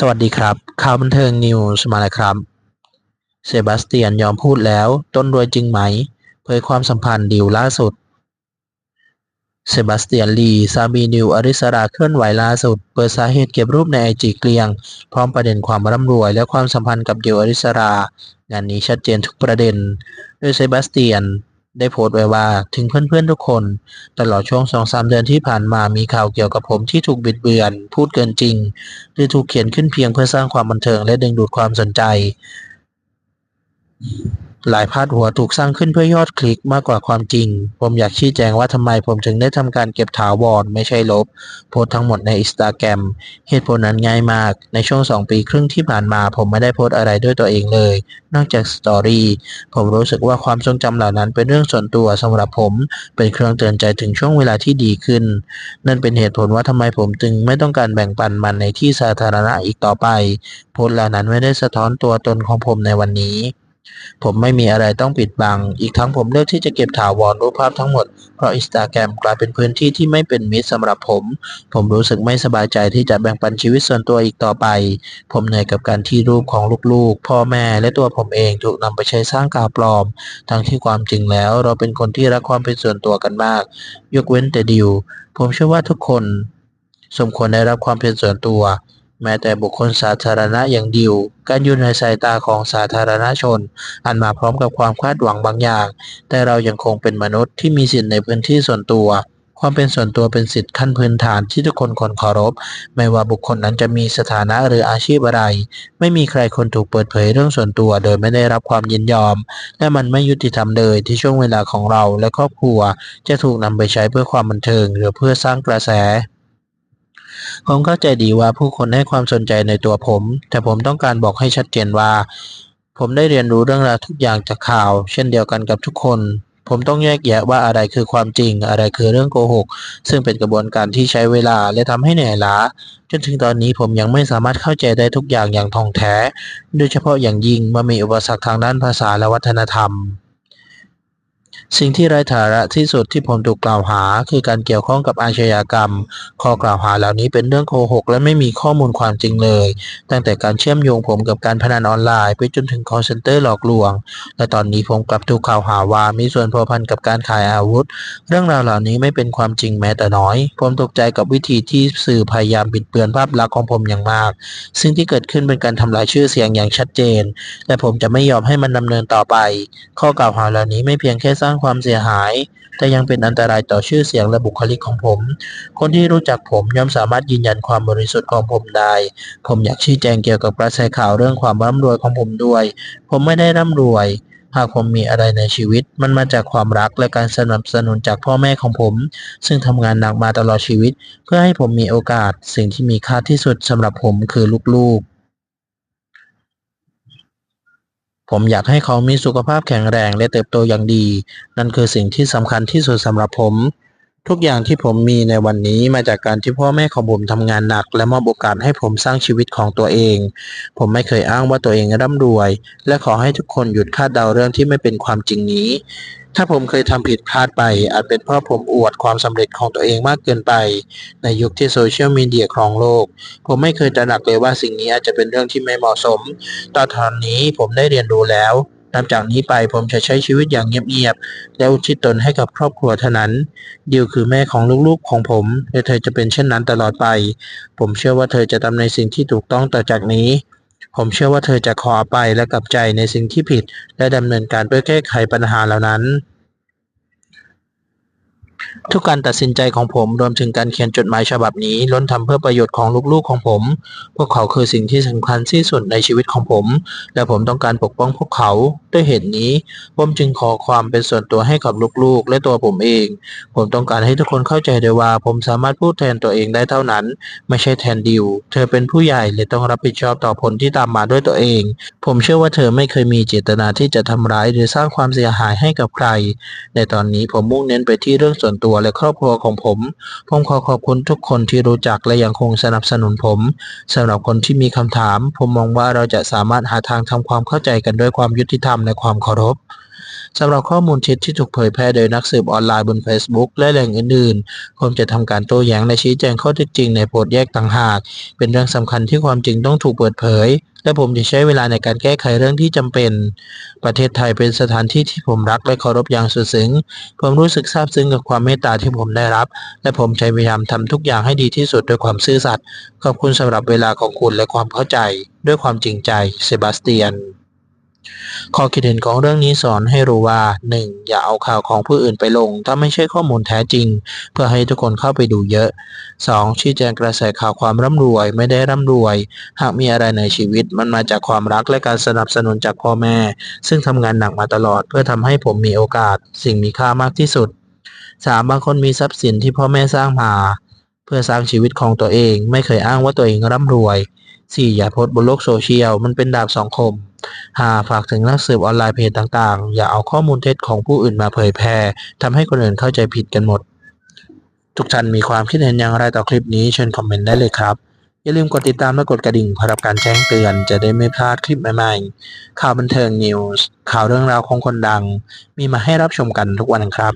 สวัสดีครับ ข่าวบันเทิงนิวส์มาแล้วครับ เซบาสเตียนยอมพูดแล้ว ต้นรวยจริงไหม เผยความสัมพันธ์ดีลล่าสุด เซบาสเตียนลีซาบีนิวอริสราเคลื่อนไหวล่าสุด เปิดสาเหตุเก็บรูปในไอจีเกลียง พร้อมประเด็นความร่ำรวยและความสัมพันธ์กับดิวอริสรา งานนี้ชัดเจนทุกประเด็น โดยเซบาสเตียน ได้โพสต์ไว้ว่าถึงเพื่อนๆทุกคน ตลอดช่วงสองสามเดือนที่ผ่านมามีข่าวเกี่ยวกับผมที่ถูกบิดเบือน พูดเกินจริง หรือถูกเขียนขึ้นเพียงเพื่อสร้างความบันเทิงและดึงดูดความสนใจ หลายพาดหัวถูกสร้างขึ้นเพื่อยอดคลิกมากกว่าความจริง ผมอยากชี้แจงว่าทำไมผมถึงได้ทำการเก็บถาวรไม่ใช่ลบ โพสทั้งหมดในอินสตาแกรมเหตุผลนั้นง่ายมาก ในช่วง 2 ปีครึ่งที่ผ่านมาผมไม่ได้โพสอะไรด้วยตัวเองเลย นอกจากสตอรี่ผมรู้สึกว่าความทรงจำเหล่านั้นเป็นเรื่องส่วนตัวสำหรับผม เป็นเครื่องเตือนใจถึงช่วงเวลาที่ดีขึ้น นั่นเป็นเหตุผลว่าทำไมผมจึงไม่ต้องการแบ่งปันมันในที่สาธารณะอีกต่อไป โพสเหล่านั้นไม่ได้สะท้อนตัวตนของผมในวันนี้ ผมไม่มีอะไรต้องปิดบัง อีกทั้งผมเลือกที่จะเก็บถาวรรูปภาพทั้งหมด เพราะอินสตาแกรมกลายเป็นพื้นที่ที่ไม่เป็นมิตรสำหรับผม ผมรู้สึกไม่สบายใจที่จะแบ่งปันชีวิตส่วนตัวอีกต่อไป ผมเหนื่อยกับการที่รูปของลูกๆ พ่อแม่และตัวผมเองถูกนำไปใช้สร้างข่าวปลอม ทั้งที่ความจริงแล้วเราเป็นคนที่รักความเป็นส่วนตัวกันมาก ยกเว้นแต่ดิว ผมเชื่อว่าทุกคน สมควรได้รับความเป็นส่วนตัว แม้แต่บุคคลสาธารณะอย่างดิว การอยู่ในสายตาของสาธารณชน อันมาพร้อมกับความคาดหวังบางอย่าง แต่เรายังคงเป็นมนุษย์ที่มีสิทธิในพื้นที่ส่วนตัว ความเป็นส่วนตัวเป็นสิทธิขั้นพื้นฐานที่ทุกคนควรเคารพ ไม่ว่าบุคคลนั้นจะมีสถานะหรืออาชีพอะไร ไม่มีใครควรถูกเปิดเผยเรื่องส่วนตัว โดยไม่ได้รับความยินยอม และมันไม่ยุติธรรมเลยที่ช่วงเวลาของเราและครอบครัว จะถูกนำไปใช้เพื่อความบันเทิง หรือเพื่อสร้างกระแส ผมเข้าใจดีว่าผู้คนให้ความสนใจในตัวผม แต่ผมต้องการบอกให้ชัดเจนว่า ผมได้เรียนรู้เรื่องราวทุกอย่างจากข่าว เช่นเดียวกันกับทุกคน ผมต้องแยกแยะว่าอะไรคือความจริง อะไรคือเรื่องโกหก ซึ่งเป็นกระบวนการที่ใช้เวลาและทำให้เหนื่อยล้า จนถึงตอนนี้ผมยังไม่สามารถเข้าใจได้ทุกอย่างอย่างท่องแท้ โดยเฉพาะอย่างยิ่งเมื่อมีอุปสรรคทางด้านภาษาและวัฒนธรรม สิ่งที่ไร้สาระที่สุดที่ผมถูกกล่าวหา คือการเกี่ยวข้องกับอาชญากรรม ข้อกล่าวหาเหล่านี้เป็นเรื่องโกหก และไม่มีข้อมูลความจริงเลย ตั้งแต่การเชื่อมโยงผมกับการพนันออนไลน์ไปจนถึง call center หลอกลวง และตอนนี้ผมกลับถูกกล่าวหาว่ามีส่วนพัวพันกับการขายอาวุธ เรื่องราวเหล่านี้ไม่เป็นความจริงแม้แต่น้อย ผมตกใจกับวิธีที่สื่อพยายามบิดเบือนภาพลักษณ์ของผมอย่างมาก ซึ่งที่เกิดขึ้นเป็นการทำลายชื่อเสียงอย่างชัดเจน และผมจะไม่ยอมให้มันดำเนินต่อไป ข้อกล่าวหาเหล่านี้ไม่เพียงแค่สร้างางความเสียหาย แต่ยังเป็นอันตรายต่อชื่อเสียงและบุคลิกของผม คนที่รู้จักผมย่อมสามารถยืนยันความบริสุทธิ์ของผมได้ ผมอยากชี้แจงเกี่ยวกับกระแสข่าวเรื่องความร่ำรวยของผมด้วย ผมไม่ได้ร่ำรวย หากผมมีอะไรในชีวิต มันมาจากความรักและการสนับสนุนจากพ่อแม่ของผม ซึ่งทำงานหนักมาตลอดชีวิต เพื่อให้ผมมีโอกาส สิ่งที่มีค่าที่สุดสำหรับผมคือลูกๆ ผมอยากให้เขามีสุขภาพแข็งแรงและเติบโตอย่างดี นั่นคือสิ่งที่สำคัญที่สุดสำหรับผม ทุกอย่างที่ผมมีในวันนี้มาจากการที่พ่อแม่ของผมทำงานหนัก และมอบโอกาสให้ผมสร้างชีวิตของตัวเอง ผมไม่เคยอ้างว่าตัวเองร่ำรวย และขอให้ทุกคนหยุดคาดเดาเรื่องที่ไม่เป็นความจริงนี้ ถ้าผมเคยทำผิดพลาดไป อาจเป็นเพราะผมอวดความสำเร็จของตัวเองมากเกินไป ในยุคที่โซเชียลมีเดียครองโลก ผมไม่เคยตระหนักเลยว่าสิ่งนี้อาจจะเป็นเรื่องที่ไม่เหมาะสม ตอนตอนนี้ผมได้เรียนรู้แล้วนับจากนี้ไปผมจะใช้ชีวิตอย่างเงียบๆ และอุทิศตนให้กับครอบครัวเท่านั้น ดิวคือแม่ของลูกๆของผมและเธอจะเป็นเช่นนั้นตลอดไป ผมเชื่อว่าเธอจะทำในสิ่งที่ถูกต้องต่อจากนี้ ผมเชื่อว่าเธอจะขออภัยและกลับใจในสิ่งที่ผิด และดำเนินการเพื่อแก้ไขปัญหาเหล่านั้น ทุกการตัดสินใจของผมรวมถึงการเขียนจดหมายฉบับนี้ล้นทำเพื่อประโยชน์ของลูกๆของผม พวกเขาคือสิ่งที่สำคัญที่สุดในชีวิตของผม และผมต้องการปกป้องพวกเขาด้วยเหตุนี้ ผมจึงขอความเป็นส่วนตัวให้กับลูกๆ และตัวผมเอง ผมต้องการให้ทุกคนเข้าใจได้ว่า ผมสามารถพูดแทนตัวเองได้เท่านั้น ไม่ใช่แทนดิว เธอเป็นผู้ใหญ่และต้องรับผิดชอบต่อผลที่ตามมาด้วยตัวเอง ผมเชื่อว่าเธอไม่เคยมีเจตนาที่จะทำร้ายหรือสร้างความเสียหายให้กับใคร ในตอนนี้ผมมุ่งเน้นไปที่เรื่องส่วนตัวัวและครอบครัวของผม ผมขอขอบคุณทุกคนที่รู้จักและยังคงสนับสนุนผมสำหรับคนที่มีคำถาม ผมมองว่าเราจะสามารถหาทางทำความเข้าใจกันด้วยความยุติธรรมและความเคารพ สำหรับข้อมูลเท็จที่ถูกเผยแพร่โดยนักสืบออนไลน์บน Facebook และแหล่งอื่นๆผมจะทำการโต้แย้งและชี้แจงข้อเท็จจริงในโพสต์แยกต่างหาก เป็นเรื่องสำคัญที่ความจริงต้องถูกเปิดเผย และผมจะใช้เวลาในการแก้ไขเรื่องที่จำเป็น ประเทศไทยเป็นสถานที่ที่ผมรักและเคารพอย่างสุดซึ้ง ผมรู้สึกซาบซึ้งกับความเมตตาที่ผมได้รับ และผมจะพยายามทำทุกอย่างให้ดีที่สุดด้วยความซื่อสัตย์ขอบคุณสำหรับเวลาของคุณและความเข้าใจ ด้วยความจริงใจ เซบาสเตียน ข้อคิดเห็นของเรื่องนี้สอนให้รู้ว่า 1. อย่าเอาข่าวของผู้อื่นไปลง ถ้าไม่ใช่ข้อมูลแท้จริง เพื่อให้ทุกคนเข้าไปดูเยอะ 2. ชี้แจงกระแสข่าวความร่ำรวยไม่ได้ร่ำรวย หากมีอะไรในชีวิตมันมาจากความรักและการสนับสนุนจากพ่อแม่ ซึ่งทำงานหนักมาตลอด เพื่อทำให้ผมมีโอกาส สิ่งมีค่ามากที่สุด 3. บางคนมีทรัพย์สินที่พ่อแม่สร้างมา เพื่อสร้างชีวิตของตัวเอง ไม่เคยอ้างว่าตัวเองร่ำรวย 4. อย่าโพสบนโลกโซเชียลมันเป็นดาบสองคม 5. ฝากถึงนักสืบออนไลน์เพจต่างๆ อย่าเอาข้อมูลเท็จของผู้อื่นมาเผยแพร่ทำให้คนอื่นเข้าใจผิดกันหมด ทุกท่านมีความคิดเห็นอย่างไรต่อคลิปนี้เชิญคอมเมนต์ได้เลยครับ อย่าลืมกดติดตามและกดกระดิ่งเพื่อรับการแจ้งเตือนจะได้ไม่พลาดคลิปใหม่ๆ ข่าวบันเทิงนิวส์ข่าวเรื่องราวของคนดัง มีมาให้รับชมกันทุกวันครับ